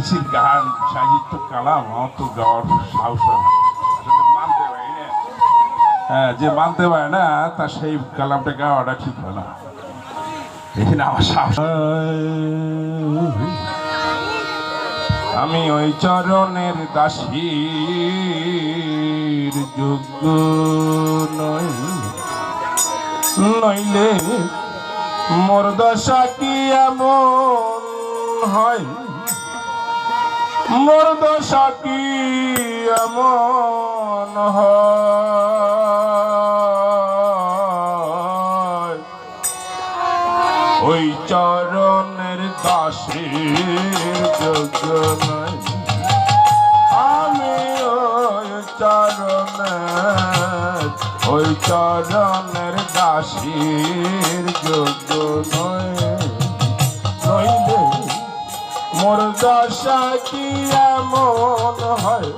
আইসির গান, সাহিত্য, কালাম, আমার তো গাওয়ার সাহস মানতে হ্যাঁ যে মানতে পারে না তার সেই কালামটা গাওয়াটা ঠিক হয় না। এখানে আমার সাহস আমি ওই চরণের দাসীর যোগ্য নই। নইলে মোর দশা কি এমন হয়? মোর দশা কি এমন ওই চরণের দাসের যোগ্য নয় আমি ওই চরণের ওই চরণের দাসীর যোগ্য নয় মোর দশা কি এমন হয়?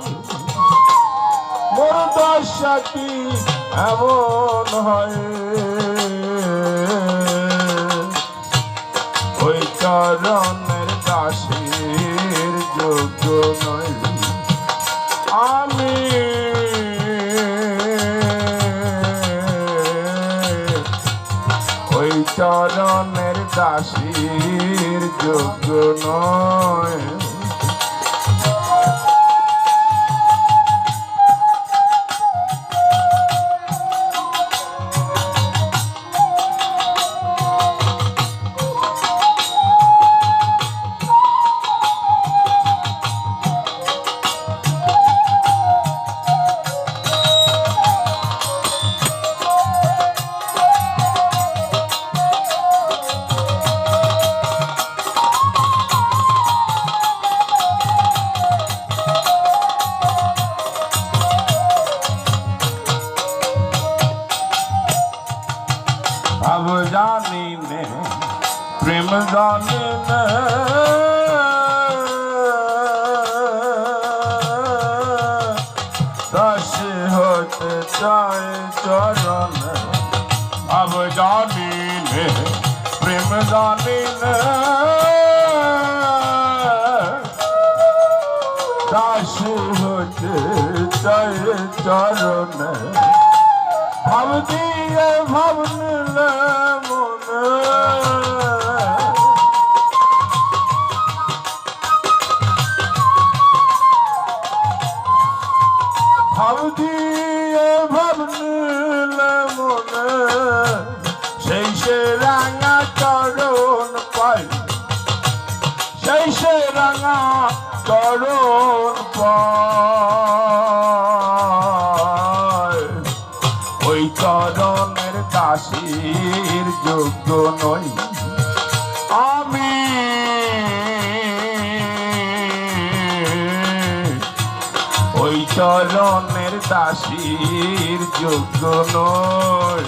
মোর দশা কি এমন হয়? ওই চরণের দাসীর যোগ্য নয়। চরণের দাসীর যোগ্য নয়। ভাব জানি নে প্রেম জানি নে দাস হতে চায় চরণ ভাব জানি নে প্রেম জানি নে দাস হতে চায় চরণ ভাব দিয়ে ভাব ভাব দিয়ে ভাব মনে। সেই সে রাঙা চরণ পাই। সেই সে রাঙা চরণ ওই চরণের দাসীর যোগ্য নই। আমি ওই চরণের দাসীর যোগ্য নই।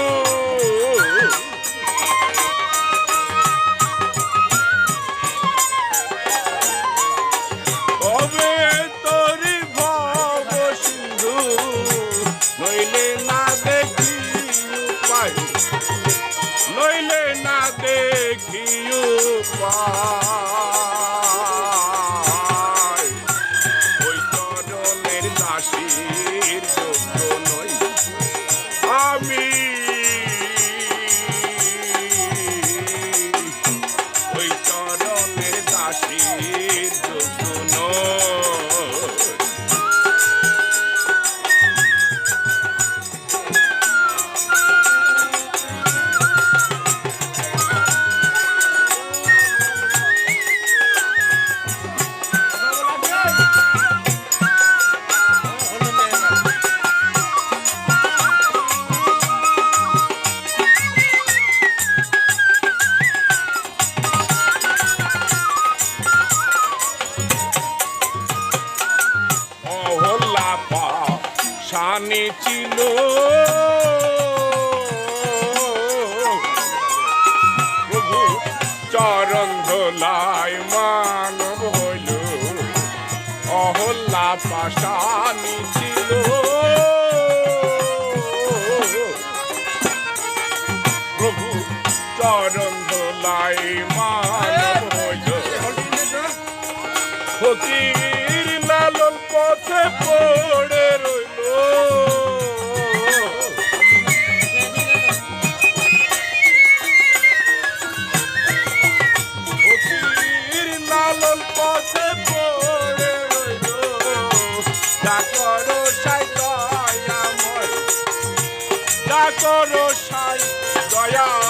নইলে না দেখিও উপায় ছিল। প্রভু চরণ ধলাই মানব হল অহল্লা পাশানি করো সাই দয়াময় যা করো সাই দয়া